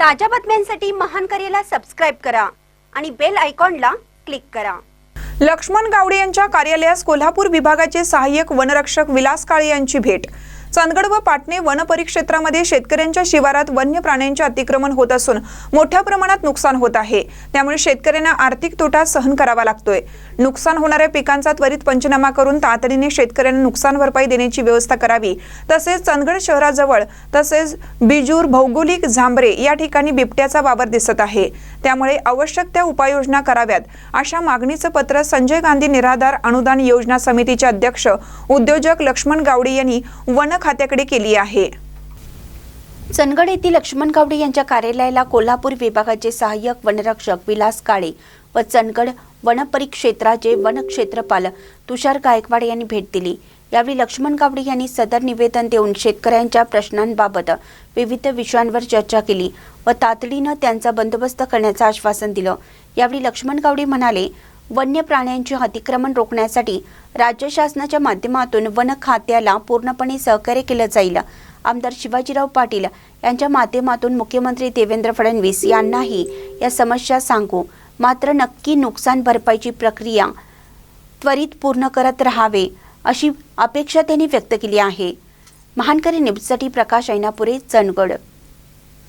ताज्या बातम्यांसाठी महान करेला सबस्क्राईब करा आणि बेल आयकॉनला क्लिक करा. लक्ष्मण गावडे यांच्या कार्यालयास कोल्हापूर विभागाचे सहाय्यक वनरक्षक विलास काळे यांची भेट. चंदगड व पाटणे वन परिक्षेत्रामध्ये शेतकऱ्यांच्या शिवारात वन्य प्राण्यांचे अतिक्रमण होत असून मोठ्या प्रमाणात नुकसान होत आहे. त्यामुळे शेतकऱ्यांना आर्थिक तोटा सहन करावा लागतोय. नुकसान होणाऱ्या पिकांचा त्वरित पंचनामा करून तातडीने शेतकऱ्यांना नुकसान भरपाई देण्याची व्यवस्था करावी. तसेच चंदगड शहराजवळ तसेच बिजूर भौगोलिक झांबरे या ठिकाणी बिबट्याचा वावर दिसत आहे. त्यामुळे आवश्यक त्या उपाययोजना कराव्यात. अशा मागणीचं पत्र संजय गांधी निराधार अनुदान योजना समितीचे अध्यक्ष उद्योजक लक्ष्मण गावडे यांनी वन खात्याकडे केली आहे. चंदगड येथील लक्ष्मण गावडे यांच्या कार्यालयाला कोल्हापूर विभागाचे सहाय्यक वनरक्षक विलास काळे व चंदगड वनपरिक्षेत्राचे वनक्षेत्रपाल तुषार गायकवाड यांनी भेट दिली. यावेळी लक्ष्मण गावडे यांनी सदर निवेदन देऊन शेतकऱ्यांच्या प्रश्नांबाबत विविध विषयांवर चर्चा केली व तातडीनं त्यांचा बंदोबस्त करण्याचं आश्वासन दिलं. यावेळी लक्ष्मण गावडे म्हणाले वन्य प्राण्यांचे अतिक्रमण रोखण्यासाठी राज्य शासनाच्या माध्यमातून वन खात्याला पूर्णपणे सहकार्य केलं जाईल. आमदार शिवाजीराव पाटील यांच्या माध्यमातून मुख्यमंत्री देवेंद्र फडणवीस यांनाही या समस्या सांगू मात्र नक्की नुकसान भरपाईची प्रक्रिया त्वरित पूर्ण करत राहावे अशी अपेक्षा त्यांनी व्यक्त केली आहे. महानकरी न्यूजसाठी प्रकाश ऐनापुरे चंदगड.